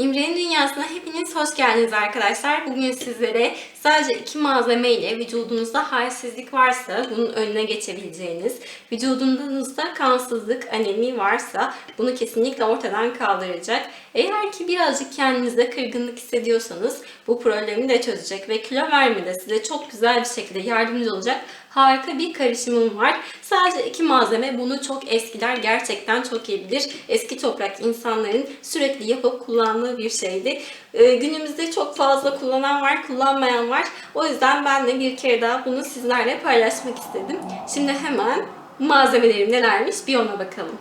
İmre'nin dünyasına hepiniz hoş geldiniz arkadaşlar. Bugün sizlere sadece iki malzeme ile vücudunuzda halsizlik varsa bunun önüne geçebileceğiniz, vücudunuzda kansızlık, anemi varsa bunu kesinlikle ortadan kaldıracak. Eğer ki birazcık kendinizde kırgınlık hissediyorsanız bu problemi de çözecek ve kilo vermede size çok güzel bir şekilde yardımcı olacak harika bir karışımım var. Sadece iki malzeme bunu çok eskiler gerçekten çok iyi bilir. Eski toprak insanların sürekli yapıp kullandığı bir şeydi. Ee, günümüzde çok fazla kullanan var, kullanmayan var. O yüzden ben de bir kere daha bunu sizlerle paylaşmak istedim. Şimdi hemen malzemelerim nelermiş bir ona bakalım.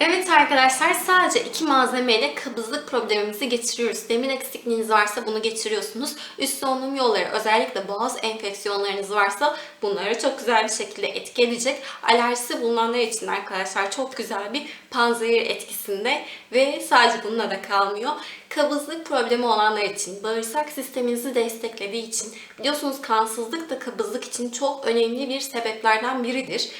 Evet arkadaşlar sadece iki malzemeyle kabızlık problemimizi geçiriyoruz. Demir eksikliğiniz varsa bunu geçiriyorsunuz. Üst solunum yolları özellikle boğaz enfeksiyonlarınız varsa bunları çok güzel bir şekilde etki edecek. Alerjisi bulunanlar için arkadaşlar çok güzel bir panzehir etkisinde ve sadece bununla da kalmıyor. Kabızlık problemi olanlar için, bağırsak sisteminizi desteklediği için biliyorsunuz kansızlık da kabızlık için çok önemli bir sebeplerden biridir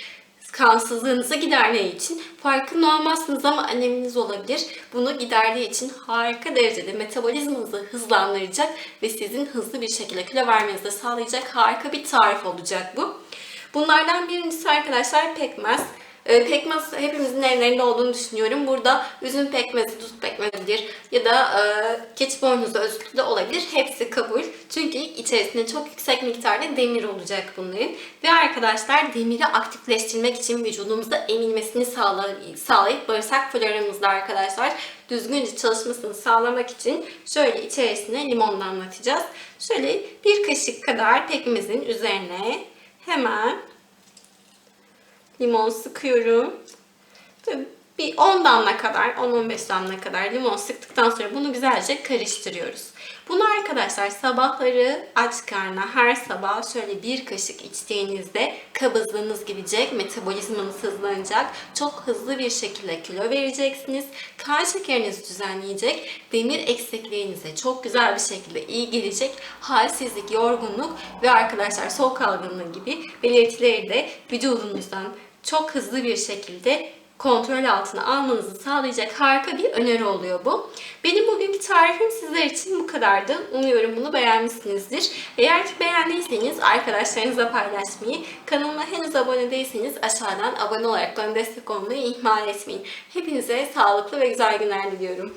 kansızlığınızı giderdiği için farkında olmazsınız ama aneminiz olabilir. Bunu giderdiği için harika derecede metabolizmanızı hızlandıracak ve sizin hızlı bir şekilde kilo vermenizi sağlayacak harika bir tarif olacak bu. Bunlardan birincisi arkadaşlar pekmez. E, pekmez hepimizin evlerinde olduğunu düşünüyorum. Burada üzüm pekmezi, dut pekmezidir ya da e, keçi boynuzu özütlü de olabilir. Hepsi kabul. Çünkü içerisinde çok yüksek miktarda demir olacak bunların. Ve arkadaşlar demiri aktifleştirmek için vücudumuzda emilmesini sağlay- sağlayıp bağırsak floramızda arkadaşlar düzgünce çalışmasını sağlamak için şöyle içerisine limon damlatacağız. Şöyle bir kaşık kadar pekmezin üzerine hemen limon sıkıyorum. Tabii bir 10 damla kadar, 10-15 damla kadar limon sıktıktan sonra bunu güzelce karıştırıyoruz. Bunu arkadaşlar sabahları aç karnına her sabah şöyle bir kaşık içtiğinizde kabızlığınız gidecek, metabolizmanız hızlanacak, çok hızlı bir şekilde kilo vereceksiniz, kan şekerinizi düzenleyecek, demir eksikliğinize çok güzel bir şekilde iyi gelecek, halsizlik, yorgunluk ve arkadaşlar soğuk algınlığı gibi belirtileri de vücudunuzdan çok hızlı bir şekilde kontrol altına almanızı sağlayacak harika bir öneri oluyor bu. Benim bugünkü tarifim sizler için bu kadardı. Umuyorum bunu beğenmişsinizdir. Eğer ki beğendiyseniz arkadaşlarınızla paylaşmayı, kanalıma henüz abone değilseniz aşağıdan abone olarak bana destek olmayı ihmal etmeyin. Hepinize sağlıklı ve güzel günler diliyorum.